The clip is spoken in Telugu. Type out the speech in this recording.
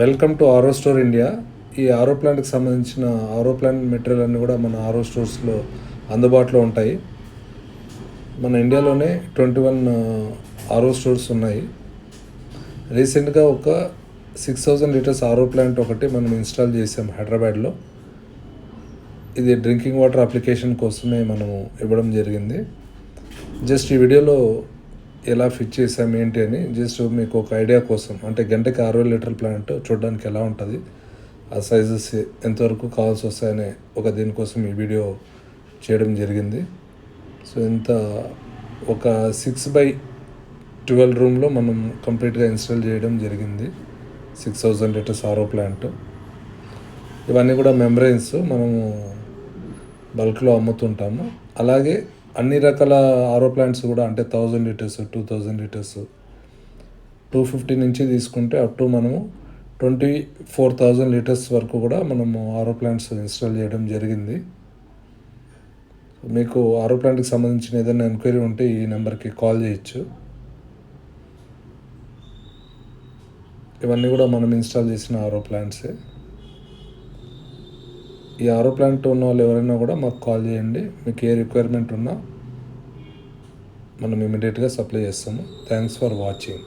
Welcome to RO store India. ఈ ఆరో ప్లాంట్కి సంబంధించిన ఆరో ప్లాంట్ మెటీరియల్ అన్నీ కూడా మన ఆరో స్టోర్స్లో అందుబాటులో ఉంటాయి. మన ఇండియాలోనే ట్వంటీ వన్ ఆరో స్టోర్స్ ఉన్నాయి. రీసెంట్గా ఒక six thousand litres RO plant ఒకటి మనం ఇన్స్టాల్ చేసాం హైదరాబాద్లో. ఇది డ్రింకింగ్ వాటర్ అప్లికేషన్ కోసమే మనము ఇవ్వడం జరిగింది. జస్ట్ ఈ వీడియోలో ఎలా ఫిట్ చేసాం ఏంటి అని జస్ట్ మీకు ఒక ఐడియా కోసం అంటే గంటకి అరవై లీటర్ ప్లాంట్ చూడడానికి ఎలా ఉంటుంది ఆ సైజెస్ ఎంతవరకు కావాల్సి వస్తాయనే ఒక దీనికోసం ఈ వీడియో చేయడం జరిగింది. సో ఇంత ఒక సిక్స్ బై ట్వెల్వ్ రూమ్లో మనం కంప్లీట్గా ఇన్స్టాల్ చేయడం జరిగింది. Six thousand litres RO plant ఇవన్నీ కూడా మెంబ్రెయిన్స్ మనము బల్క్లో అమ్ముతుంటాము. అలాగే అన్ని రకాల ఆరో ప్లాంట్స్ కూడా అంటే thousand litres two thousand litres. Two fifty నుంచి తీసుకుంటే అప్ టు మనము ట్వంటీ ఫోర్ థౌజండ్ లీటర్స్ వరకు కూడా మనము ఆరో ప్లాంట్స్ ఇన్స్టాల్ చేయడం జరిగింది. మీకు ఆరో ప్లాంట్కి సంబంధించిన ఏదైనా ఎంక్వైరీ ఉంటే ఈ నెంబర్కి కాల్ చేయొచ్చు. ఇవన్నీ కూడా మనం ఇన్స్టాల్ చేసిన ఆరో ప్లాంట్సే. ఈ ఆరో ప్లాంట్ ఉన్న వాళ్ళు ఎవరైనా కూడా మాకు కాల్ చేయండి. మీకు ఏ రిక్వైర్మెంట్ ఉన్నా మనం ఇమీడియట్గా సప్లై చేస్తాము. Thanks for watching